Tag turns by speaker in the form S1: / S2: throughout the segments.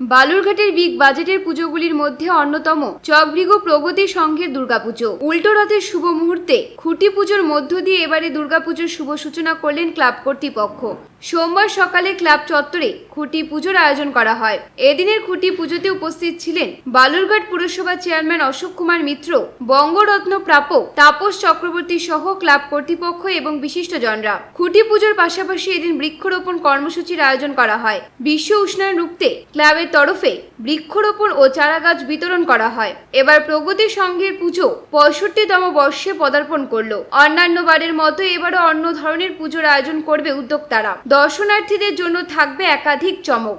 S1: বালুরঘাটের big বাজেটের পুজোগুলির মধ্যে অন্যতম চকভৃগ প্রগতি সংঘের দুর্গাপুজো। উল্টো রথের শুভ মুহূর্তে খুঁটি পুজোর মধ্য দিয়ে এবারে দুর্গাপুজোর শুভ সূচনা করলেন ক্লাব কর্তৃপক্ষ। সোমবার সকালে ক্লাব চত্বরে খুঁটি পুজোর আয়োজন করা হয়। এদিনের খুঁটি পুজোতে উপস্থিত ছিলেন বালুরঘাট পুরসভা চেয়ারম্যান অশোক কুমার মিত্র, বঙ্গরত্ন প্রাপক তাপস চক্রবর্তী সহ ক্লাব কর্তৃপক্ষ এবং বিশিষ্টজনরা। খুঁটি পুজোর পাশাপাশি এদিন বৃক্ষরোপণ কর্মসূচির আয়োজন করা হয়। বিশ্ব উষ্ণায়ন রুখতে ক্লাবের তরফে বৃক্ষরোপণ ও চারাগাছ বিতরণ করা হয়। এবার প্রগতি সংঘের পুজো পঁয়ষট্টিতম বর্ষে পদার্পণ করল। অন্যান্য বারের মতো এবারও অন্য ধরনের পুজোর আয়োজন করবে উদ্যোক্তারা। দর্শনার্থীদের জন্য থাকবে একাধিক চমক।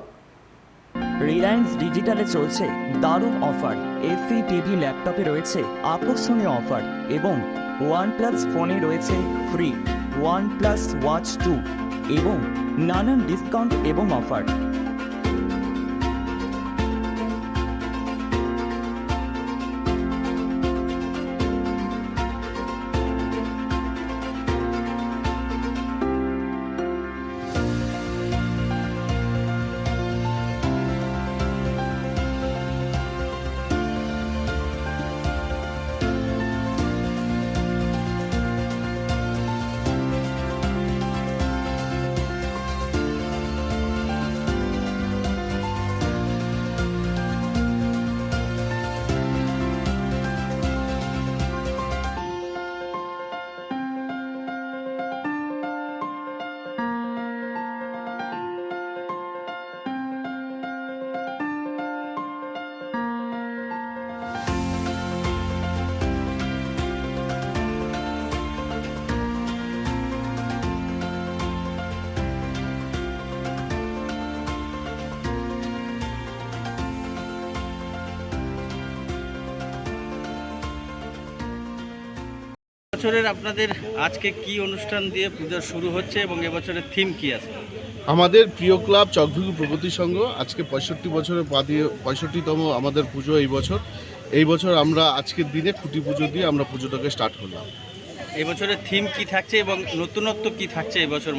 S2: রিলায়েন্স ডিজিটালে চলছে দারুণ অফার। এসি টিভি ল্যাপটপে রয়েছে আকর্ষণীয় অফার এবং ওয়ানপ্লাস ফোনে রয়েছে free OnePlus watch two এবং নানান ডিসকাউন্ট এবং অফার।
S3: বছরের আপনাদের আজকে কি অনুষ্ঠান দিয়ে পুজো শুরু হচ্ছে এবং এবছরের থিম কি আছে?
S4: আমাদের প্রিয় ক্লাব চকভিগু প্রগতি সংঘ আজকে পঁয়ষট্টি বছরের পা দিয়ে, পঁয়ষট্টিতম আমাদের পুজো এই বছর। এই বছর আমরা আজকের দিনে খুঁটি পুজো দিয়ে আমরা পুজোটাকে স্টার্ট করলাম।
S3: এবছরের থিম কি থাকছে এবং নতুনত্ব কি থাকছে এবছর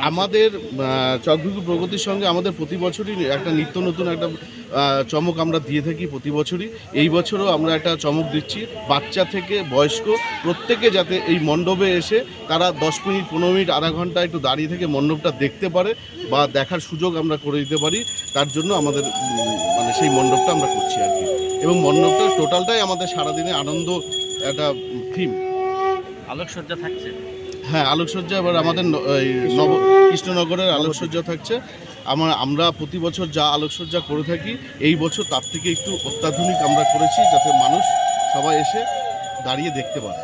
S4: আমাদের আহ, প্রগতির সঙ্গে আমাদের প্রতি বছরই একটা নিত্য নতুন একটা চমক আমরা দিয়ে থাকি প্রতি বছরই। এই বছরও আমরা একটা চমক দিচ্ছি। বাচ্চা থেকে বয়স্ক প্রত্যেকে যাতে এই মণ্ডপে এসে তারা দশ মিনিট পনেরো মিনিট আধা ঘণ্টা একটু দাঁড়িয়ে থেকে মণ্ডপটা দেখতে পারে বা দেখার সুযোগ আমরা করে দিতে পারি। তার জন্য আমাদের মানে সেই মণ্ডপটা আমরা করছি আর কি। এবং মণ্ডপটা টোটালটাই আমাদের সারাদিনে আনন্দ একটা থিম
S3: আলোকসজ্জা থাকছে?
S4: হ্যাঁ আলোকসজ্জা এবার আমাদের এই নব কৃষ্ণনগরের আলোকসজ্জা থাকছে। আমার আমরা প্রতি বছর যা আলোকসজ্জা করে থাকি এই বছর তার থেকে একটু অত্যাধুনিক আমরা করেছি যাতে মানুষ সবাই এসে দাঁড়িয়ে দেখতে পারে।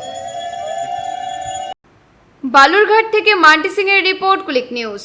S1: বালুরঘাট থেকে মান্টি সিং এর রিপোর্ট ক্লিক নিউজ।